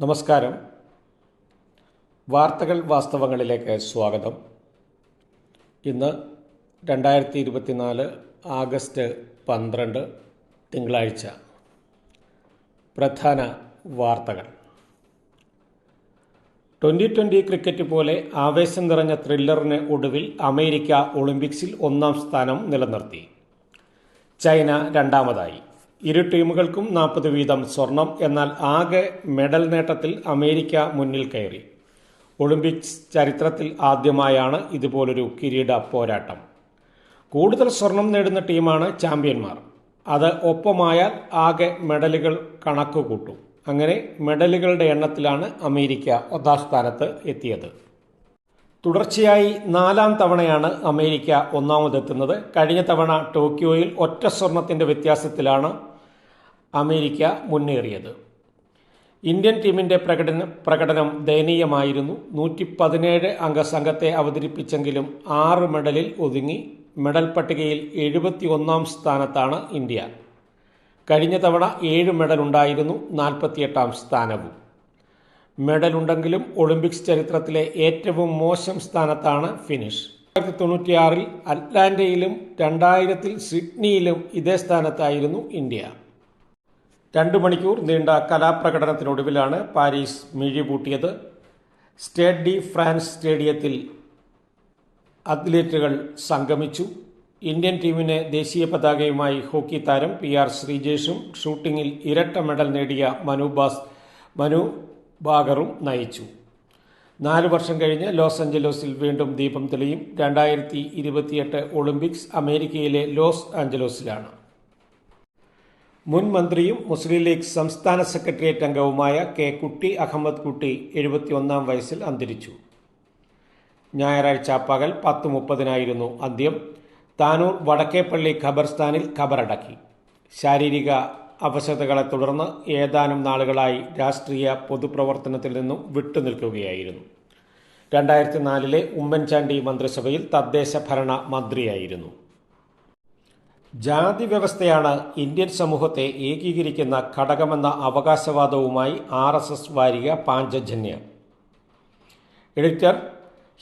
നമസ്കാരം. വാർത്തകൾ വാസ്തവങ്ങളിലേക്ക് സ്വാഗതം. ഇന്ന് രണ്ടായിരത്തി ഇരുപത്തിനാല് ആഗസ്റ്റ് പന്ത്രണ്ട് തിങ്കളാഴ്ച. പ്രധാന വാർത്തകൾ. ട്വന്റി ട്വന്റി ക്രിക്കറ്റ് പോലെ ആവേശം നിറഞ്ഞ ത്രില്ലറിന് ഒടുവിൽ അമേരിക്ക ഒളിമ്പിക്സിൽ ഒന്നാം സ്ഥാനം നിലനിർത്തി. ചൈന രണ്ടാമതായി. ഇരു ടീമുകൾക്കും നാൽപ്പത് വീതം സ്വർണം എന്നാൽ ആകെ മെഡൽ നേട്ടത്തിൽ അമേരിക്ക മുന്നിൽ കയറി. ഒളിമ്പിക്സ് ചരിത്രത്തിൽ ആദ്യമായാണ് ഇതുപോലൊരു കിരീട പോരാട്ടം. കൂടുതൽ സ്വർണം നേടുന്ന ടീമാണ് ചാമ്പ്യന്മാർ. അത് ഒപ്പമായാൽ ആകെ മെഡലുകൾ കണക്ക് കൂട്ടും അങ്ങനെ മെഡലുകളുടെ എണ്ണത്തിലാണ് അമേരിക്ക ഒന്നാം സ്ഥാനത്ത് എത്തിയത്. തുടർച്ചയായി നാലാം തവണയാണ് അമേരിക്ക ഒന്നാമതെത്തുന്നത്. കഴിഞ്ഞ തവണ ടോക്കിയോയിൽ ഒറ്റ സ്വർണത്തിന്റെ വ്യത്യാസത്തിലാണ് അമേരിക്ക മുന്നേറിയത്. ഇന്ത്യൻ ടീമിന്റെ പ്രകടന പ്രകടനം ദയനീയമായിരുന്നു. നൂറ്റി പതിനേഴ് അംഗ സംഘത്തെ അവതരിപ്പിച്ചെങ്കിലും ആറ് മെഡലിൽ ഒതുങ്ങി. മെഡൽ പട്ടികയിൽ എഴുപത്തി ഒന്നാം സ്ഥാനത്താണ് ഇന്ത്യ. കഴിഞ്ഞ തവണ ഏഴ് മെഡൽ ഉണ്ടായിരുന്നു നാൽപ്പത്തിയെട്ടാം സ്ഥാനവും. മെഡലുണ്ടെങ്കിലും ഒളിമ്പിക്സ് ചരിത്രത്തിലെ ഏറ്റവും മോശം സ്ഥാനത്താണ് ഫിനിഷ്. രണ്ടായിരത്തി തൊണ്ണൂറ്റിയാറിൽ അറ്റ്ലാന്റയിലും രണ്ടായിരത്തിൽ സിഡ്നിയിലും ഇതേ സ്ഥാനത്തായിരുന്നു ഇന്ത്യ. രണ്ട് മണിക്കൂർ നീണ്ട കലാപ്രകടനത്തിനൊടുവിലാണ് പാരീസ് മിഴിപൂട്ടിയത് സ്റ്റേഡ് ഡി ഫ്രാൻസ് സ്റ്റേഡിയത്തിൽ അത്ലറ്റുകൾ സംഗമിച്ചു. ഇന്ത്യൻ ടീമിന് ദേശീയ പതാകയുമായി ഹോക്കി താരം പി ആർ ശ്രീജേഷും ഷൂട്ടിങ്ങിൽ ഇരട്ട മെഡൽ നേടിയ മനു ബാസ് മനു ബാഗറും നയിച്ചു. നാല് വർഷം കഴിഞ്ഞ് ലോസ് ആഞ്ചലോസിൽ വീണ്ടും ദീപം തെളിയും. രണ്ടായിരത്തി ഇരുപത്തിയെട്ട് ഒളിമ്പിക്സ് അമേരിക്കയിലെ ലോസ് ആഞ്ചലോസിലാണ്. മുൻ മന്ത്രിയും മുസ്ലിം ലീഗ് സംസ്ഥാന സെക്രട്ടേറിയറ്റ് അംഗവുമായ കെ കുട്ടി അഹമ്മദ് കുട്ടി എഴുപത്തിയൊന്നാം വയസ്സിൽ അന്തരിച്ചു. ഞായറാഴ്ച പകൽ പത്ത് മുപ്പതിനായിരുന്നു അന്ത്യം. താനൂർ വടക്കേപ്പള്ളി ഖബർസ്ഥാനിൽ ഖബറടക്കി. ശാരീരിക അവശതകളെ തുടർന്ന് ഏതാനും നാളുകളായി രാഷ്ട്രീയ പൊതുപ്രവർത്തനത്തിൽ നിന്നും വിട്ടുനിൽക്കുകയായിരുന്നു. രണ്ടായിരത്തി നാലിലെ ഉമ്മൻചാണ്ടി മന്ത്രിസഭയിൽ തദ്ദേശ ഭരണ മന്ത്രിയായിരുന്നു. ജാതി വ്യവസ്ഥയാണ് ഇന്ത്യൻ സമൂഹത്തെ ഏകീകരിക്കുന്ന ഘടകമെന്ന അവകാശവാദവുമായി ആർ എസ് എസ് വാരിക പാഞ്ചജന്യ. എഡിറ്റർ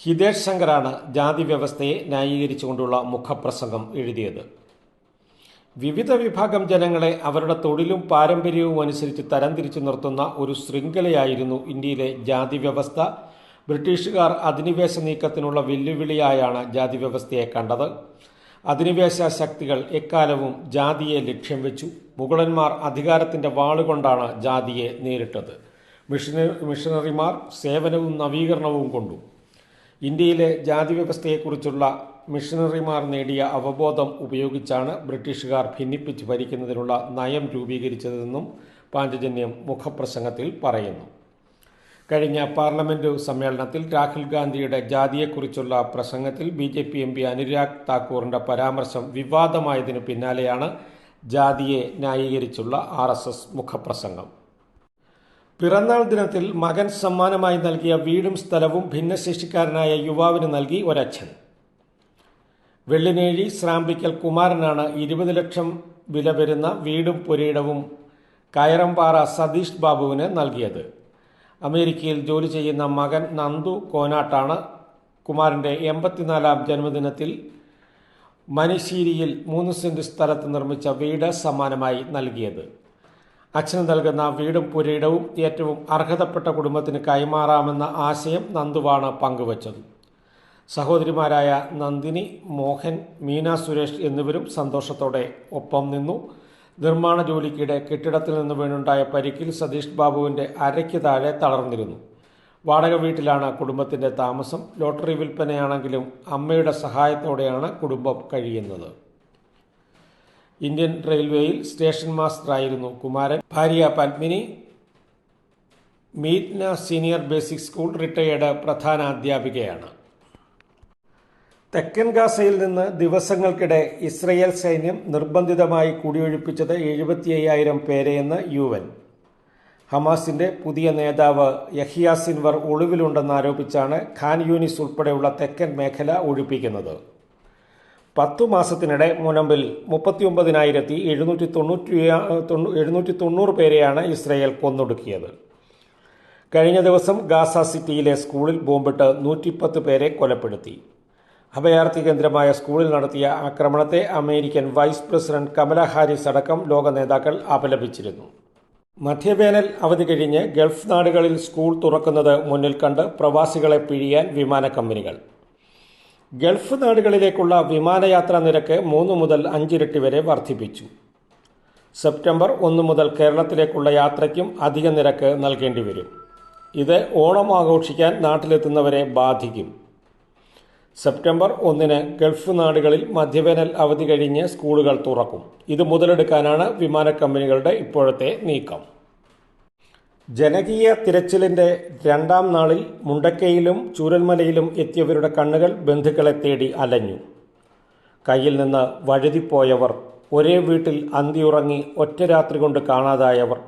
ഹിതേഷ് ശങ്കറാണ് ജാതി വ്യവസ്ഥയെ ന്യായീകരിച്ചുകൊണ്ടുള്ള മുഖപ്രസംഗം എഴുതിയത്. വിവിധ വിഭാഗം ജനങ്ങളെ അവരുടെ തൊഴിലും പാരമ്പര്യവും അനുസരിച്ച് തരംതിരിച്ചു നിർത്തുന്ന ഒരു ശൃംഖലയായിരുന്നു ഇന്ത്യയിലെ ജാതി വ്യവസ്ഥ ബ്രിട്ടീഷുകാർ അധിനിവേശ നീക്കത്തിനുള്ള വെല്ലുവിളിയായാണ് ജാതി വ്യവസ്ഥയെ കണ്ടത്. അധിനിവേശ ശക്തികൾ എക്കാലവും ജാതിയെ ലക്ഷ്യം വെച്ചു. മുഗളന്മാർ അധികാരത്തിന്റെ വാളുകൊണ്ടാണ് ജാതിയെ നേരിട്ടത്. മിഷന മിഷണറിമാർ സേവനവും നവീകരണവും കൊണ്ടു. ഇന്ത്യയിലെ ജാതി വ്യവസ്ഥയെക്കുറിച്ചുള്ള മിഷണറിമാർ നേടിയ അവബോധം ഉപയോഗിച്ചാണ് ബ്രിട്ടീഷുകാർ ഭിന്നിപ്പിച്ച് ഭരിക്കുന്നതിനുള്ള നയം രൂപീകരിച്ചതെന്നും പാഞ്ചജന്യം മുഖപ്രസംഗത്തിൽ പറയുന്നു. കഴിഞ്ഞ പാർലമെന്റ് സമ്മേളനത്തിൽ രാഹുൽ ഗാന്ധിയുടെ ജാതിയെക്കുറിച്ചുള്ള പ്രസംഗത്തിൽ B J P M P Anurag താക്കൂറിന്റെ പരാമർശം വിവാദമായതിനു പിന്നാലെയാണ് ജാതിയെ ന്യായീകരിച്ചുള്ള ആർ എസ് എസ് മുഖപ്രസംഗം. പിറന്നാൾ ദിനത്തിൽ മകൻ സമ്മാനമായി നൽകിയ വീടും സ്ഥലവും ഭിന്നശേഷിക്കാരനായ യുവാവിന് നൽകി ഒരച്ഛൻ. വെള്ളിനേഴി ശ്രാമ്പിക്കൽ കുമാരനാണ് ഇരുപത് ലക്ഷം വില വരുന്ന വീടും പുരയിടവും കയറമ്പാറ സതീഷ് ബാബുവിന് നൽകിയത്. അമേരിക്കയിൽ ജോലി ചെയ്യുന്ന മകൻ നന്ദു കോനാട്ടാണ്. കുമാറിന്റെ എൺപത്തിനാലാം ജന്മദിനത്തിൽ മനിശ്ശേരിയിൽ മൂന്ന് സെന്റ് സ്ഥലത്ത് നിർമ്മിച്ച വീട് സമ്മാനമായി നൽകിയത്. അച്ഛന് നൽകുന്ന വീടും പുരയിടവും ഏറ്റവും അർഹതപ്പെട്ട കുടുംബത്തിന് കൈമാറാമെന്ന ആശയം നന്ദുവാണ് പങ്കുവച്ചത്. സഹോദരിമാരായ നന്ദിനി മോഹൻ മീന സുരേഷ് എന്നിവരും സന്തോഷത്തോടെ ഒപ്പം നിന്നു. നിർമ്മാണ ജോലിക്കിടെ കെട്ടിടത്തിൽ നിന്ന് വീണുണ്ടായ പരിക്കിൽ സതീഷ് ബാബുവിന്റെ അരയ്ക്ക് താഴെ തളർന്നിരുന്നു. വാടക വീട്ടിലാണ് കുടുംബത്തിന്റെ താമസം. ലോട്ടറി വിൽപ്പനയാണെങ്കിലും അമ്മയുടെ സഹായത്തോടെയാണ് കുടുംബം കഴിയുന്നത്. ഇന്ത്യൻ റെയിൽവേയിൽ സ്റ്റേഷൻ മാസ്റ്ററായിരുന്നു കുമാരൻ. ഭാര്യ Padmini Meetna senior basic school retired പ്രധാന അധ്യാപികയാണ് തെക്കൻ ഗാസയിൽ നിന്ന് ദിവസങ്ങൾക്കിടെ ഇസ്രയേൽ സൈന്യം നിർബന്ധിതമായി കുടിയൊഴിപ്പിച്ചത് എഴുപത്തി അയ്യായിരം പേരെയെന്ന് യു എൻ. ഹമാസിന്റെ പുതിയ നേതാവ് യഹിയ സിൻവർ ഒളിവിലുണ്ടെന്നാരോപിച്ചാണ് ഖാൻ യൂനിസ് ഉൾപ്പെടെയുള്ള തെക്കൻ മേഖല ഒഴിപ്പിക്കുന്നത്. പത്തു മാസത്തിനിടെ മുനമ്പിൽ മുപ്പത്തിയൊമ്പതിനായിരത്തി എഴുന്നൂറ്റി തൊണ്ണൂറ്റി എഴുന്നൂറ്റി തൊണ്ണൂറ് പേരെയാണ് ഇസ്രയേൽ കൊന്നൊടുക്കിയത്. കഴിഞ്ഞ ദിവസം ഗാസ സിറ്റിയിലെ സ്കൂളിൽ ബോംബിട്ട് നൂറ്റിപ്പത്ത് പേരെ കൊലപ്പെടുത്തി. അഭയാർത്ഥി കേന്ദ്രമായ സ്കൂളിൽ നടത്തിയ ആക്രമണത്തെ American vice president Kamala Harris അടക്കം ലോക നേതാക്കൾ അപലപിച്ചിരുന്നു. മധ്യവേനൽ അവധി കഴിഞ്ഞ് ഗൾഫ് നാടുകളിൽ സ്കൂൾ തുറക്കുന്നത് മുന്നിൽ കണ്ട് പ്രവാസികളെ പിഴിയാൻ വിമാന കമ്പനികൾ. ഗൾഫ് നാടുകളിലേക്കുള്ള വിമാനയാത്രാ നിരക്ക് മൂന്ന് മുതൽ അഞ്ചിരട്ടി വരെ വർദ്ധിപ്പിച്ചു. സെപ്റ്റംബർ ഒന്ന് മുതൽ കേരളത്തിലേക്കുള്ള യാത്രയ്ക്കും അധിക നിരക്ക് നൽകേണ്ടി വരും. ഇത് ഓണം ആഘോഷിക്കാൻ നാട്ടിലെത്തുന്നവരെ ബാധിക്കും. സെപ്റ്റംബർ ഒന്നിന് ഗൾഫ് നാടുകളിൽ മധ്യവേനൽ അവധി കഴിഞ്ഞ് സ്കൂളുകൾ തുറക്കും. ഇത് മുതലെടുക്കാനാണ് വിമാന കമ്പനികളുടെ ഇപ്പോഴത്തെ നീക്കം. ജനകീയ തിരച്ചിലിന്റെ രണ്ടാം നാളിൽ മുണ്ടക്കയിലും ചൂരൽമലയിലും എത്തിയവരുടെ കണ്ണുകൾ ബന്ധുക്കളെ തേടി അലഞ്ഞു. കയ്യിൽ നിന്ന് വഴുതിപ്പോയവർ ഒരേ വീട്ടിൽ അന്തിയുറങ്ങി ഒറ്റ രാത്രി കൊണ്ട് കാണാതായവർ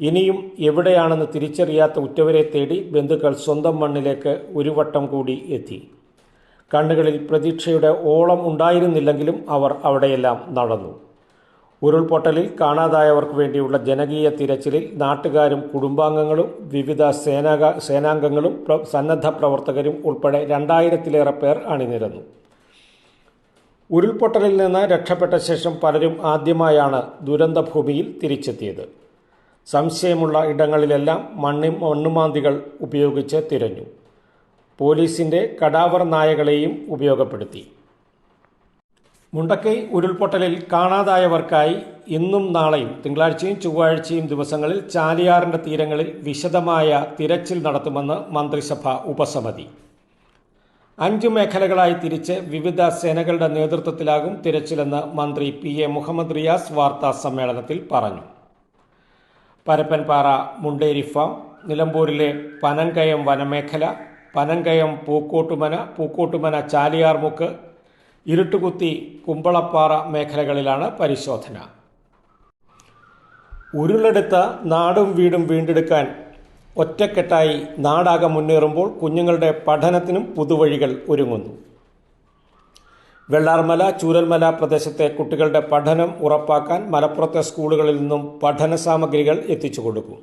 ഇനിയും എവിടെയാണെന്ന് തിരിച്ചറിയാത്ത ഉറ്റവരെ തേടി ബന്ധുക്കൾ സ്വന്തം മണ്ണിലേക്ക് ഒരു വട്ടം കൂടി എത്തി. കണ്ണുകളിൽ പ്രതീക്ഷയുടെ ഓളം ഉണ്ടായിരുന്നില്ലെങ്കിലും അവർ അവിടെയെല്ലാം നടന്നു. ഉരുൾപൊട്ടലിൽ കാണാതായവർക്ക് വേണ്ടിയുള്ള ജനകീയ തിരച്ചിലിൽ നാട്ടുകാരും കുടുംബാംഗങ്ങളും വിവിധ സേനാ സേനാംഗങ്ങളും സന്നദ്ധ പ്രവർത്തകരും ഉൾപ്പെടെ രണ്ടായിരത്തിലേറെ പേർ അണിനിരന്നു. ഉരുൾപൊട്ടലിൽ നിന്ന് രക്ഷപ്പെട്ട ശേഷം പലരും ആദ്യമായാണ് ദുരന്തഭൂമിയിൽ തിരിച്ചെത്തിയത്. സംശയമുള്ള ഇടങ്ങളിലെല്ലാം മണ്ണി മണ്ണുമാന്തികൾ ഉപയോഗിച്ച് തിരഞ്ഞു. പോലീസിന്റെ കടാവർ നായകളെയും ഉപയോഗപ്പെടുത്തി. മുണ്ടക്കൈ ഉരുൾപൊട്ടലിൽ കാണാതായവർക്കായി ഇന്നും നാളെയും തിങ്കളാഴ്ചയും ചൊവ്വാഴ്ചയും ദിവസങ്ങളിൽ ചാലിയാറിന്റെ തീരങ്ങളിൽ വിശദമായ തിരച്ചിൽ നടത്തുമെന്ന് മന്ത്രിസഭ ഉപസമിതി. അഞ്ചു മേഖലകളായി തിരിച്ച് വിവിധ സേനകളുടെ നേതൃത്വത്തിലാകും തിരച്ചിലെന്ന് മന്ത്രി പി എ മുഹമ്മദ് റിയാസ് വാർത്താ സമ്മേളനത്തിൽ പറഞ്ഞു. പരപ്പൻപാറ മുണ്ടേരി ഫാം നിലമ്പൂരിലെ പനങ്കയം വനമേഖല പനങ്കയം പൂക്കോട്ടുമന പൂക്കോട്ടുമന ചാലിയാർമുക്ക് ഇരുട്ടുകുത്തി കുമ്പളപ്പാറ മേഖലകളിലാണ് പരിശോധന. ഉരുളെടുത്ത നാടും വീടും വീണ്ടെടുക്കാൻ ഒറ്റക്കെട്ടായി നാടാകെ മുന്നേറുമ്പോൾ കുഞ്ഞുങ്ങളുടെ പഠനത്തിനും പുതുവഴികൾ ഒരുങ്ങുന്നു. വെള്ളാർമല ചൂരൽമല പ്രദേശത്തെ കുട്ടികളുടെ പഠനം ഉറപ്പാക്കാൻ മലപ്പുറത്തെ സ്കൂളുകളിൽ നിന്നും പഠന സാമഗ്രികൾ എത്തിച്ചു കൊടുക്കും.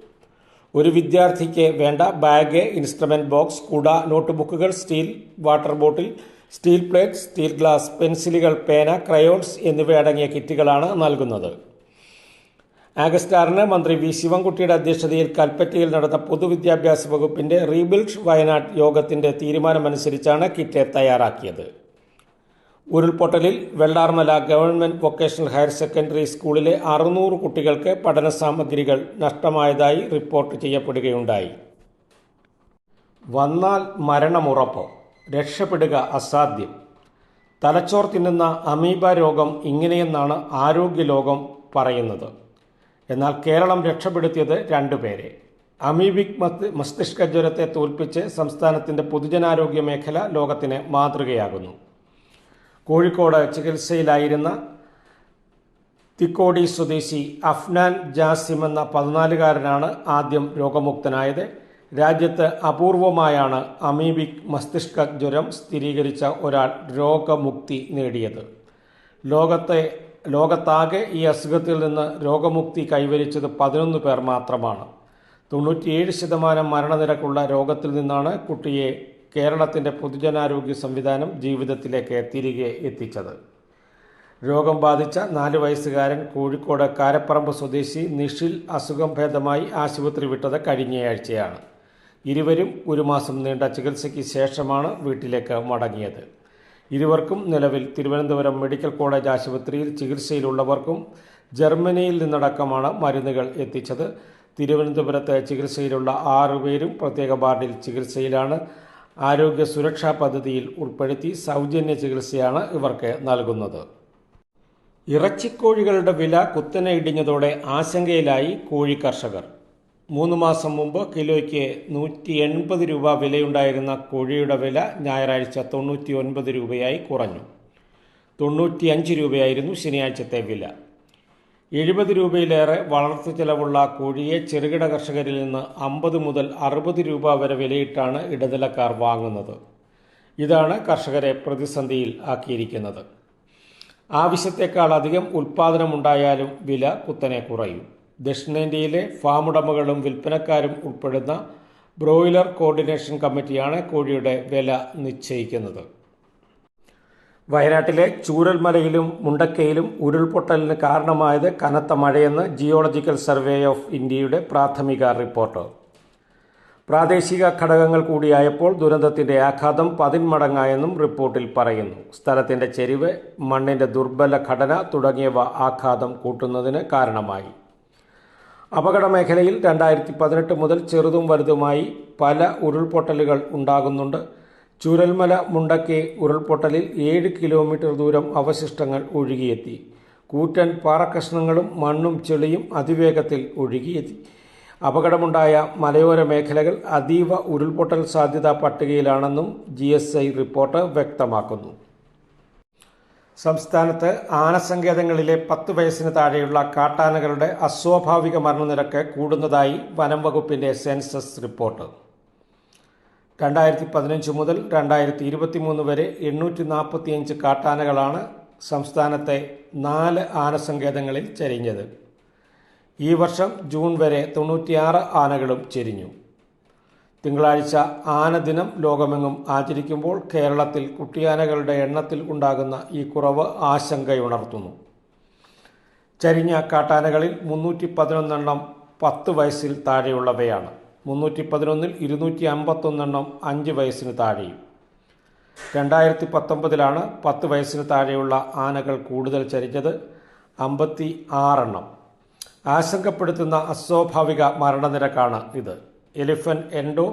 ഒരു വിദ്യാർത്ഥിക്ക് വേണ്ട ബാഗ് ഇൻസ്ട്രുമെന്റ് ബോക്സ് കുട നോട്ട്ബുക്കുകൾ steel water bottle steel plate steel glass പെൻസിലുകൾ പേന ക്രയോൺസ് എന്നിവ അടങ്ങിയ കിറ്റുകളാണ് നൽകുന്നത്. ആഗസ്റ്റ് ആറിന് മന്ത്രി വി ശിവൻകുട്ടിയുടെ അധ്യക്ഷതയിൽ കൽപ്പറ്റയിൽ നടന്ന പൊതുവിദ്യാഭ്യാസ വകുപ്പിന്റെ റീബിൽഡ് വയനാട് യോഗത്തിന്റെ തീരുമാനമനുസരിച്ചാണ് കിറ്റ് തയ്യാറാക്കിയത്. ഉരുൾപൊട്ടലിൽ Vellarmala government vocational higher secondary സ്കൂളിലെ അറുന്നൂറ് കുട്ടികൾക്ക് പഠന സാമഗ്രികൾ നഷ്ടമായതായി റിപ്പോർട്ട് ചെയ്യപ്പെടുകയുണ്ടായി. വന്നാൽ മരണമുറപ്പ് രക്ഷപ്പെടുക അസാധ്യം. തലച്ചോർ തിന്നുന്ന അമീബ രോഗം ഇങ്ങനെയെന്നാണ് ആരോഗ്യ ലോകം പറയുന്നത്. എന്നാൽ കേരളം രക്ഷപ്പെടുത്തിയത് രണ്ടുപേരെ അമീബിക് മസ്തി- മസ്തിഷ്ക ജ്വരത്തെ തോൽപ്പിച്ച് സംസ്ഥാനത്തിന്റെ പൊതുജനാരോഗ്യ മേഖല ലോകത്തിന് മാതൃകയാകുന്നു. കോഴിക്കോട് ചികിത്സയിലായിരുന്ന തിക്കോടി സ്വദേശി അഫ്നാൻ ജാസിം എന്ന പതിനാലുകാരനാണ് ആദ്യം രോഗമുക്തനായത്. രാജ്യത്ത് അപൂർവമായാണ് അമീബിക് മസ്തിഷ്ക ജ്വരം സ്ഥിരീകരിച്ച ഒരാൾ രോഗമുക്തി നേടിയത്. ലോകത്തെ ലോകത്താകെ ഈ അസുഖത്തിൽ നിന്ന് രോഗമുക്തി കൈവരിച്ചത് പതിനൊന്ന് പേർ മാത്രമാണ്. തൊണ്ണൂറ്റിയേഴ് ശതമാനം മരണനിരക്കുള്ള രോഗത്തിൽ നിന്നാണ് കുട്ടിയെ കേരളത്തിന്റെ പൊതുജനാരോഗ്യ സംവിധാനം ജീവിതത്തിലേക്ക് തിരികെ എത്തിച്ചത്. രോഗം ബാധിച്ച നാല് വയസ്സുകാരൻ കോഴിക്കോട് കാരപ്പറമ്പ് സ്വദേശി നിഷിൽ അസുഖം ഭേദമായി ആശുപത്രി വിട്ടത് കഴിഞ്ഞയാഴ്ചയാണ്. ഇരുവരും ഒരു മാസം നീണ്ട ചികിത്സയ്ക്ക് ശേഷമാണ് വീട്ടിലേക്ക് മടങ്ങിയത്. ഇരുവർക്കും നിലവിൽ തിരുവനന്തപുരം മെഡിക്കൽ കോളേജ് ആശുപത്രിയിൽ ചികിത്സയിലുള്ളവർക്കും ജർമ്മനിയിൽ നിന്നടക്കമാണ് മരുന്നുകൾ എത്തിച്ചത്. തിരുവനന്തപുരത്ത് ചികിത്സയിലുള്ള ആറുപേരും പ്രത്യേക വാർഡിൽ ചികിത്സയിലാണ്. ആരോഗ്യ സുരക്ഷാ പദ്ധതിയിൽ ഉൾപ്പെടുത്തി സൗജന്യ ചികിത്സയാണ് ഇവർക്ക് നൽകുന്നത്. ഇറച്ചിക്കോഴികളുടെ വില കുത്തനെ ഇടിഞ്ഞതോടെ ആശങ്കയിലായി കോഴി കർഷകർ. മൂന്ന് മാസം മുമ്പ് കിലോയ്ക്ക് നൂറ്റി എൺപത് രൂപ വിലയുണ്ടായിരുന്ന കോഴിയുടെ വില ഞായറാഴ്ച തൊണ്ണൂറ്റി ഒൻപത് രൂപയായി കുറഞ്ഞു. തൊണ്ണൂറ്റിയഞ്ച് രൂപയായിരുന്നു ശനിയാഴ്ചത്തെ വില. എഴുപത് രൂപയിലേറെ വളർത്തു ചെലവുള്ള കോഴിയെ ചെറുകിട കർഷകരിൽ നിന്ന് അമ്പത് മുതൽ അറുപത് രൂപ വരെ വിലയിട്ടാണ് ഇടനിലക്കാർ വാങ്ങുന്നത്. ഇതാണ് കർഷകരെ പ്രതിസന്ധിയിൽ ആക്കിയിരിക്കുന്നത്. ആവശ്യത്തെക്കാൾ അധികം ഉൽപ്പാദനമുണ്ടായാലും വില കുത്തനെ കുറയും. ദക്ഷിണേന്ത്യയിലെ ഫാം ഉടമകളും വിൽപ്പനക്കാരും ഉൾപ്പെടുന്ന ബ്രോയിലർ കോർഡിനേഷൻ കമ്മിറ്റിയാണ് കോഴിയുടെ വില നിശ്ചയിക്കുന്നത്. വയനാട്ടിലെ ചൂരൽമലയിലും മുണ്ടക്കയിലും ഉരുൾപൊട്ടലിന് കാരണമായത് കനത്ത മഴയെന്ന് ജിയോളജിക്കൽ സർവേ ഓഫ് ഇന്ത്യയുടെ പ്രാഥമിക റിപ്പോർട്ട്. പ്രാദേശിക ഘടകങ്ങൾ കൂടിയായപ്പോൾ ദുരന്തത്തിന്റെ ആഘാതം പതിന്മടങ്ങായെന്നും റിപ്പോർട്ടിൽ പറയുന്നു. സ്ഥലത്തിന്റെ ചെരിവ് മണ്ണിന്റെ ദുർബല ഘടന തുടങ്ങിയവ ആഘാതം കൂട്ടുന്നതിന് കാരണമായി. അപകട മേഖലയിൽ രണ്ടായിരത്തി പതിനെട്ട് മുതൽ ചെറുതും വലുതുമായി പല ഉരുൾപൊട്ടലുകൾ ഉണ്ടാകുന്നുണ്ട്. ചൂരൽമല മുണ്ടക്കെ ഉരുൾപൊട്ടലിൽ ഏഴ് കിലോമീറ്റർ ദൂരം അവശിഷ്ടങ്ങൾ ഒഴുകിയെത്തി. കൂറ്റൻ പാറക്കഷ്ണങ്ങളും മണ്ണും ചെളിയും അതിവേഗത്തിൽ ഒഴുകിയെത്തി. അപകടമുണ്ടായ മലയോര മേഖലകൾ അതീവ ഉരുൾപൊട്ടൽ സാധ്യതാ പട്ടികയിലാണെന്നും ജി എസ് ഐ റിപ്പോർട്ട് വ്യക്തമാക്കുന്നു. സംസ്ഥാനത്ത് ആനസങ്കേതങ്ങളിലെ പത്ത് വയസ്സിന് താഴെയുള്ള കാട്ടാനകളുടെ അസ്വാഭാവിക മരണനിരക്ക് കൂടുന്നതായി വനം വകുപ്പിന്റെ സെൻസസ് റിപ്പോർട്ട്. രണ്ടായിരത്തി പതിനഞ്ച് മുതൽ രണ്ടായിരത്തി ഇരുപത്തി മൂന്ന് വരെ എണ്ണൂറ്റി നാൽപ്പത്തിയഞ്ച് കാട്ടാനകളാണ് സംസ്ഥാനത്തെ നാല് ആനസങ്കേതങ്ങളിൽ ചരിഞ്ഞത്. ഈ വർഷം ജൂൺ വരെ തൊണ്ണൂറ്റിയാറ് ആനകളും ചെരിഞ്ഞു. തിങ്കളാഴ്ച ആനദിനം ലോകമെങ്ങും ആചരിക്കുമ്പോൾ കേരളത്തിൽ കുട്ടിയാനകളുടെ എണ്ണത്തിൽ ഉണ്ടാകുന്ന ഈ കുറവ് ആശങ്കയുണർത്തുന്നു. ചരിഞ്ഞ കാട്ടാനകളിൽ മുന്നൂറ്റി പതിനൊന്നെണ്ണം പത്ത് വയസ്സിൽ താഴെയുള്ളവയാണ്. മുന്നൂറ്റി പതിനൊന്നിൽ ഇരുന്നൂറ്റി അമ്പത്തൊന്നെണ്ണം അഞ്ച് വയസ്സിന് താഴെയും. രണ്ടായിരത്തി പത്തൊമ്പതിലാണ് പത്ത് വയസ്സിന് താഴെയുള്ള ആനകൾ കൂടുതൽ ചരിഞ്ഞത് അമ്പത്തി ആറെണ്ണം ആശങ്കപ്പെടുത്തുന്ന അസ്വാഭാവിക മരണനിരക്കാണ് ഇത്. എലിഫൻ എൻഡോ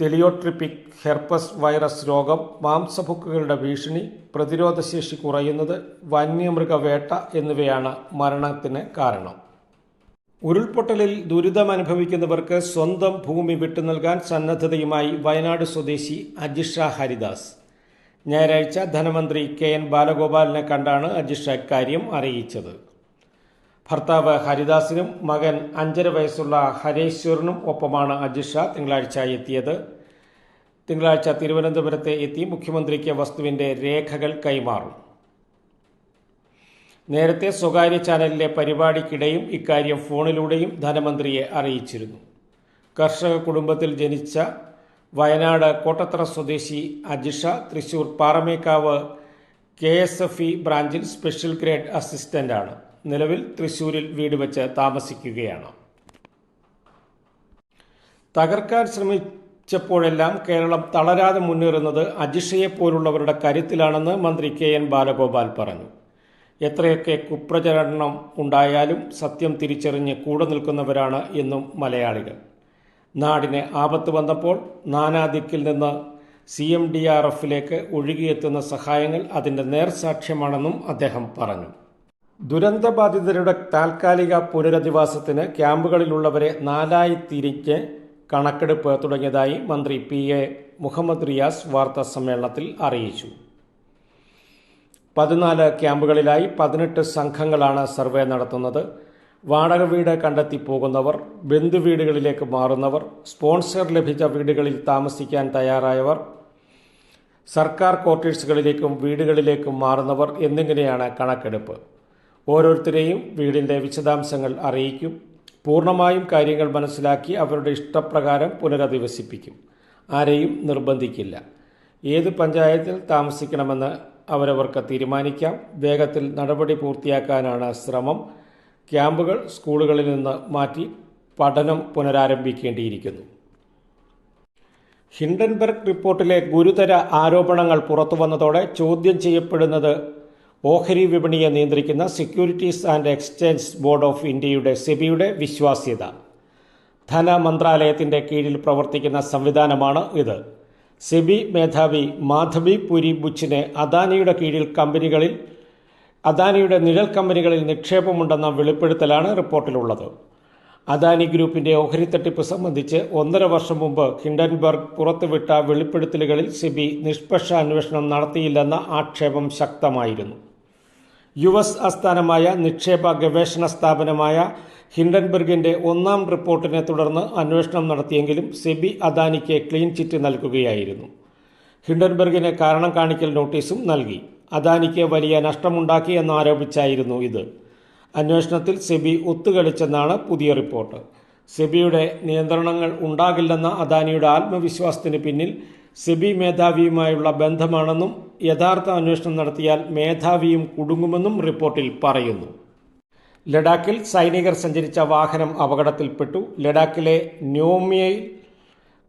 തെലിയോട്രിപ്പിക് ഹെർപ്പസ് വൈറസ് രോഗം മാംസഭുക്കുകളുടെ ഭീഷണി പ്രതിരോധശേഷി കുറയുന്നത് വന്യമൃഗവേട്ട എന്നിവയാണ് മരണത്തിന് കാരണം. ഉരുൾപൊട്ടലിൽ ദുരിതമനുഭവിക്കുന്നവർക്ക് സ്വന്തം ഭൂമി വിട്ടു നൽകാൻ സന്നദ്ധതയുമായി വയനാട് സ്വദേശി അജിഷ ഹരിദാസ്. ഞായറാഴ്ച ധനമന്ത്രി കെ എൻ ബാലഗോപാലിനെ കണ്ടാണ് അജിഷ ഇക്കാര്യം അറിയിച്ചത്. ഭർത്താവ് ഹരിദാസിനും മകൻ അഞ്ചര വയസ്സുള്ള ഹരേശ്വറിനും ഒപ്പമാണ് അജിഷ തിങ്കളാഴ്ച എത്തിയത്. തിങ്കളാഴ്ച തിരുവനന്തപുരത്ത് എത്തി മുഖ്യമന്ത്രിക്ക് വസ്തുവിന്റെ രേഖകൾ കൈമാറും. നേരത്തെ സ്വകാര്യ ചാനലിലെ പരിപാടിക്കിടെയും ഇക്കാര്യം ഫോണിലൂടെയും ധനമന്ത്രിയെ അറിയിച്ചിരുന്നു. കർഷക കുടുംബത്തിൽ ജനിച്ച വയനാട് കോട്ടത്തറ സ്വദേശി Ajisha Thrissur Paramekkavu K S F E ബ്രാഞ്ചിൽ സ്പെഷ്യൽ ഗ്രേഡ് അസിസ്റ്റന്റാണ്. നിലവിൽ തൃശൂരിൽ വീട് വെച്ച് താമസിക്കുകയാണ്. തകർക്കാൻ ശ്രമിച്ചപ്പോഴെല്ലാം കേരളം തളരാതെ മുന്നേറുന്നത് അജിഷയെ പോലുള്ളവരുടെ കരുത്തിലാണെന്ന് മന്ത്രി കെ എൻ ബാലഗോപാൽ പറഞ്ഞു. എത്രയൊക്കെ കുപ്രചരണം ഉണ്ടായാലും സത്യം തിരിച്ചറിഞ്ഞ് കൂടെ നിൽക്കുന്നവരാണ് എന്നും മലയാളികൾ. നാടിന് ആപത്ത് വന്നപ്പോൾ നാനാദിക്കിൽ നിന്ന് സി എം ഡി ആർ എഫിലേക്ക് ഒഴുകിയെത്തുന്ന സഹായങ്ങൾ അതിന്റെ നേർസാക്ഷ്യമാണെന്നും അദ്ദേഹം പറഞ്ഞു. ദുരന്തബാധിതരുടെ താൽക്കാലിക പുനരധിവാസത്തിന് ക്യാമ്പുകളിലുള്ളവരെ നാലായി തിരിച്ച് കണക്കെടുപ്പ് തുടങ്ങിയതായി മന്ത്രി പി എ മുഹമ്മദ് റിയാസ് വാർത്താ സമ്മേളനത്തിൽ അറിയിച്ചു. പതിനാല് ക്യാമ്പുകളിലായി പതിനെട്ട് സംഘങ്ങളാണ് സർവേ നടത്തുന്നത്. വാടക വീട് കണ്ടെത്തി പോകുന്നവർ ബന്ധുവീടുകളിലേക്ക് മാറുന്നവർ സ്പോൺസർ ലഭിച്ച വീടുകളിൽ താമസിക്കാൻ തയ്യാറായവർ സർക്കാർ ക്വാർട്ടേഴ്സുകളിലേക്കും വീടുകളിലേക്കും മാറുന്നവർ എന്നിങ്ങനെയാണ് കണക്കെടുപ്പ്. ഓരോരുത്തരെയും വീടിന്റെ വിശദാംശങ്ങൾ അറിയിക്കും. പൂർണമായും കാര്യങ്ങൾ മനസ്സിലാക്കി അവരുടെ ഇഷ്ടപ്രകാരം പുനരധിവസിപ്പിക്കും. ആരെയും നിർബന്ധിക്കില്ല. ഏത് പഞ്ചായത്തിൽ താമസിക്കണമെന്ന് അവരവർക്ക് തീരുമാനിക്കാം. വേഗത്തിൽ നടപടി പൂർത്തിയാക്കാനാണ് ശ്രമം. ക്യാമ്പുകൾ സ്കൂളുകളിൽ നിന്ന് മാറ്റി പഠനം പുനരാരംഭിക്കേണ്ടിയിരിക്കുന്നു. ഹിൻഡൻബർഗ് റിപ്പോർട്ടിലെ ഗുരുതര ആരോപണങ്ങൾ പുറത്തുവന്നതോടെ ചോദ്യം ചെയ്യപ്പെടുന്നത് ഓഹരി വിപണിയെ നിയന്ത്രിക്കുന്ന securities and exchange board of ഇന്ത്യയുടെ സെബിയുടെ വിശ്വാസ്യത. ധനമന്ത്രാലയത്തിന്റെ കീഴിൽ പ്രവർത്തിക്കുന്ന സംവിധാനമാണ് ഇത്. സെബി മേധാവി മാധവി പുരി ബുച്ചിനെ അദാനിയുടെ കീഴിൽ കമ്പനികളിൽ അദാനിയുടെ നിഴൽ കമ്പനികളിൽ നിക്ഷേപമുണ്ടെന്ന വെളിപ്പെടുത്തലാണ് റിപ്പോർട്ടിലുള്ളത്. അദാനി ഗ്രൂപ്പിന്റെ ഓഹരി തട്ടിപ്പ് സംബന്ധിച്ച് ഒന്നര വർഷം മുമ്പ് ഹിൻഡൻബർഗ് പുറത്തുവിട്ട വെളിപ്പെടുത്തലുകളിൽ സെബി നിഷ്പക്ഷ അന്വേഷണം നടത്തിയില്ലെന്ന ആക്ഷേപം ശക്തമായിരുന്നു. യു എസ് ആസ്ഥാനമായ നിക്ഷേപ ഗവേഷണ സ്ഥാപനമായ ഹിൻഡൻബർഗിന്റെ ഒന്നാം റിപ്പോർട്ടിനെ തുടർന്ന് അന്വേഷണം നടത്തിയെങ്കിലും സെബി അദാനിക്ക് ക്ലീൻ ചിറ്റ് നൽകുകയായിരുന്നു. ഹിൻഡൻബർഗിന് കാരണം കാണിക്കൽ നോട്ടീസും നൽകി. അദാനിക്ക് വലിയ നഷ്ടമുണ്ടാക്കി എന്നാരോപിച്ചായിരുന്നു ഇത്. അന്വേഷണത്തിൽ സെബി ഒത്തുകളിച്ചെന്നാണ് പുതിയ റിപ്പോർട്ട്. സെബിയുടെ നിയന്ത്രണങ്ങൾ ഉണ്ടാകില്ലെന്ന അദാനിയുടെ ആത്മവിശ്വാസത്തിന് പിന്നിൽ സെബി മേധാവിയുമായുള്ള ബന്ധമാണെന്നും യഥാർത്ഥ അന്വേഷണം നടത്തിയാൽ മേധാവിയും കുടുങ്ങുമെന്നും റിപ്പോർട്ടിൽ പറയുന്നു. ലഡാക്കിൽ സൈനികർ സഞ്ചരിച്ച വാഹനം അപകടത്തിൽപ്പെട്ടു. ലഡാക്കിലെ ന്യോമിയയിൽ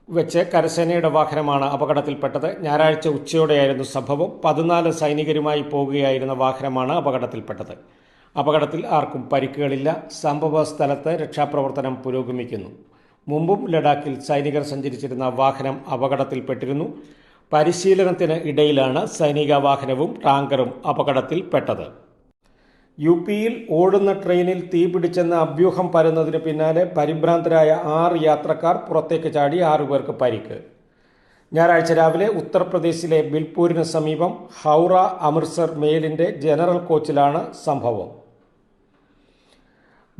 വെച്ച് കരസേനയുടെ വാഹനമാണ് അപകടത്തിൽപ്പെട്ടത്. ഞായറാഴ്ച ഉച്ചയോടെയായിരുന്നു സംഭവം. പതിനാല് സൈനികരുമായി പോകുകയായിരുന്ന വാഹനമാണ് അപകടത്തിൽപ്പെട്ടത്. അപകടത്തിൽ ആർക്കും പരിക്കുകളില്ല. സംഭവ സ്ഥലത്ത് രക്ഷാപ്രവർത്തനം പുരോഗമിക്കുന്നു. മുമ്പും ലഡാക്കിൽ സൈനികർ സഞ്ചരിച്ചിരുന്ന വാഹനം അപകടത്തിൽപ്പെട്ടിരുന്നു. പരിശീലനത്തിന് ഇടയിലാണ് സൈനിക വാഹനവും ടാങ്കറും അപകടത്തിൽപ്പെട്ടത്. യു പിയിൽ ഓടുന്ന ട്രെയിനിൽ തീപിടിച്ചെന്ന അഭ്യൂഹം പരന്നതിന് പിന്നാലെ പരിഭ്രാന്തരായ ആറ് യാത്രക്കാർ പുറത്തേക്ക് ചാടി ആറുപേർക്ക് പരിക്ക്. ഞായറാഴ്ച രാവിലെ ഉത്തർപ്രദേശിലെ ബിൽപൂരിന് സമീപം ഹൗറ അമൃത്സർ മെയിലിന്റെ ജനറൽ കോച്ചിലാണ് സംഭവം.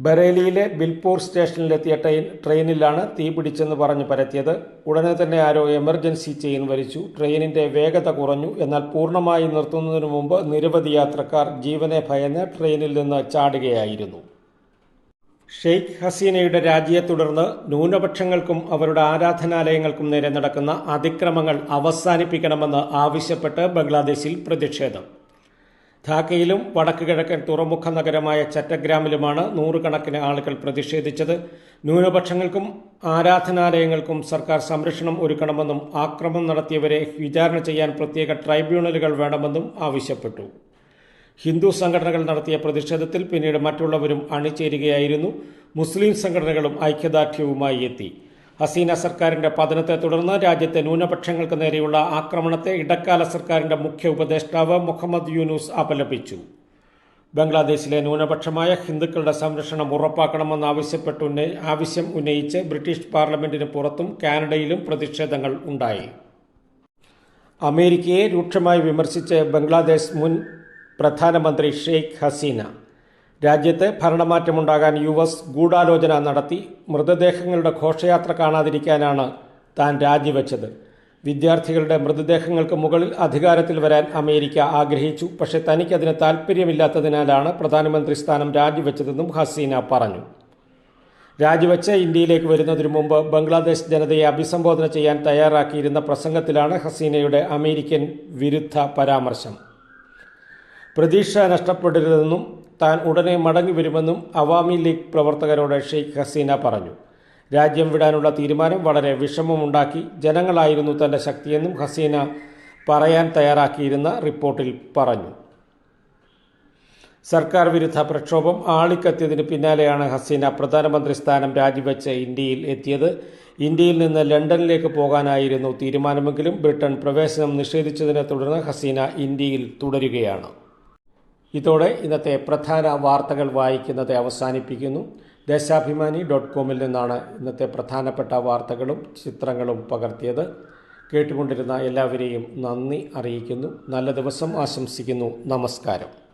ബറേലിയിലെ ബിൽപൂർ സ്റ്റേഷനിലെത്തിയ ട്രെയിൻ ട്രെയിനിലാണ് തീ പിടിച്ചെന്ന് പറഞ്ഞ് പരത്തിയത്. ഉടനെ തന്നെ ആരോ എമർജൻസി ചെയിൻ വലിച്ചു. ട്രെയിനിന്റെ വേഗത കുറഞ്ഞു. എന്നാൽ പൂർണമായി നിർത്തുന്നതിനു മുമ്പ് നിരവധി യാത്രക്കാർ ജീവനെ ഭയന്ന് ട്രെയിനിൽ നിന്ന് ചാടുകയായിരുന്നു. ഷെയ്ഖ് ഹസീനയുടെ രാജിയെ തുടർന്ന് ന്യൂനപക്ഷങ്ങൾക്കും അവരുടെ ആരാധനാലയങ്ങൾക്കും നേരെ നടക്കുന്ന അതിക്രമങ്ങൾ അവസാനിപ്പിക്കണമെന്ന് ആവശ്യപ്പെട്ട് ബംഗ്ലാദേശിൽ പ്രതിഷേധം. ധാക്കയിലും വടക്ക് കിഴക്കൻ തുറമുഖ നഗരമായ ചറ്റഗ്രാമിലുമാണ് നൂറുകണക്കിന് ആളുകൾ പ്രതിഷേധിച്ചത്. ന്യൂനപക്ഷങ്ങൾക്കും ആരാധനാലയങ്ങൾക്കും സർക്കാർ സംരക്ഷണം ഒരുക്കണമെന്നും ആക്രമം നടത്തിയവരെ വിചാരണ ചെയ്യാൻ പ്രത്യേക ട്രൈബ്യൂണലുകൾ വേണമെന്നും ആവശ്യപ്പെട്ടു. ഹിന്ദു സംഘടനകൾ നടത്തിയ പ്രതിഷേധത്തിൽ പിന്നീട് മറ്റുള്ളവരും അണിചേരുകയായിരുന്നു. മുസ്ലിം സംഘടനകളും ഐക്യദാർഢ്യവുമായി എത്തി. ഹസീന സർക്കാരിന്റെ പതനത്തെ തുടർന്ന് രാജ്യത്തെ ന്യൂനപക്ഷങ്ങൾക്ക് നേരെയുള്ള ആക്രമണത്തെ ഇടക്കാല സർക്കാരിന്റെ മുഖ്യ ഉപദേഷ്ടാവ് മുഹമ്മദ് യൂനുസ് അപലപിച്ചു. ബംഗ്ലാദേശിലെ ന്യൂനപക്ഷമായ ഹിന്ദുക്കളുടെ സംരക്ഷണം ഉന്നയി ആവശ്യം ഉന്നയിച്ച് ബ്രിട്ടീഷ് പാർലമെന്റിന് പുറത്തും കാനഡയിലും പ്രതിഷേധങ്ങൾ ഉണ്ടായി. അമേരിക്കയെ രൂക്ഷമായി വിമർശിച്ച് ബംഗ്ലാദേശ് മുൻ പ്രധാനമന്ത്രി ഷെയ്ഖ് ഹസീന രാജ്യത്ത് ഭരണമാറ്റമുണ്ടാകാൻ യു എസ് ഗൂഢാലോചന നടത്തി മൃതദേഹങ്ങളുടെ ഘോഷയാത്ര കാണാതിരിക്കാനാണ് താൻ രാജിവെച്ചത്. വിദ്യാർത്ഥികളുടെ മൃതദേഹങ്ങൾക്ക് മുകളിൽ അധികാരത്തിൽ വരാൻ അമേരിക്ക ആഗ്രഹിച്ചു. പക്ഷേ തനിക്കതിന് താൽപ്പര്യമില്ലാത്തതിനാലാണ് പ്രധാനമന്ത്രി സ്ഥാനം രാജിവെച്ചതെന്നും ഹസീന പറഞ്ഞു. രാജിവെച്ച് ഇന്ത്യയിലേക്ക് വരുന്നതിനു മുമ്പ് ബംഗ്ലാദേശ് ജനതയെ അഭിസംബോധന ചെയ്യാൻ തയ്യാറാക്കിയിരുന്ന പ്രസംഗത്തിലാണ് ഹസീനയുടെ അമേരിക്കൻ വിരുദ്ധ പരാമർശം. പ്രതീക്ഷ നഷ്ടപ്പെടരുതെന്നും താൻ ഉടനെ മടങ്ങി വരുമെന്നും അവാമി ലീഗ് പ്രവർത്തകരോട് ഷെയ്ഖ് ഹസീന പറഞ്ഞു. രാജ്യം വിടാനുള്ള തീരുമാനം വളരെ വിഷമമുണ്ടാക്കി ജനങ്ങളായിരുന്നു തന്റെ ശക്തിയെന്നും ഹസീന പറയാൻ തയ്യാറാക്കിയിരുന്ന റിപ്പോർട്ടിൽ പറഞ്ഞു. സർക്കാർ വിരുദ്ധ പ്രക്ഷോഭം ആളിക്കത്തിയതിന് പിന്നാലെയാണ് ഹസീന പ്രധാനമന്ത്രി സ്ഥാനം രാജിവെച്ച് ഇന്ത്യയിൽ എത്തിയത്. ഇന്ത്യയിൽ നിന്ന് ലണ്ടനിലേക്ക് പോകാനായിരുന്നു തീരുമാനമെങ്കിലും ബ്രിട്ടൻ പ്രവേശനം നിഷേധിച്ചതിനെ തുടർന്ന് ഹസീന ഇന്ത്യയിൽ തുടരുകയാണ്. ഇതോടെ ഇന്നത്തെ പ്രധാന വാർത്തകൾ വായിക്കുന്നത് അവസാനിപ്പിക്കുന്നു. ദേശാഭിമാനി ഡോട്ട് കോമിൽ നിന്നാണ് ഇന്നത്തെ പ്രധാനപ്പെട്ട വാർത്തകളും ചിത്രങ്ങളും പകർത്തിയത്. കേട്ടുകൊണ്ടിരുന്ന എല്ലാവരെയും നന്ദി അറിയിക്കുന്നു. നല്ല ദിവസം ആശംസിക്കുന്നു. നമസ്കാരം.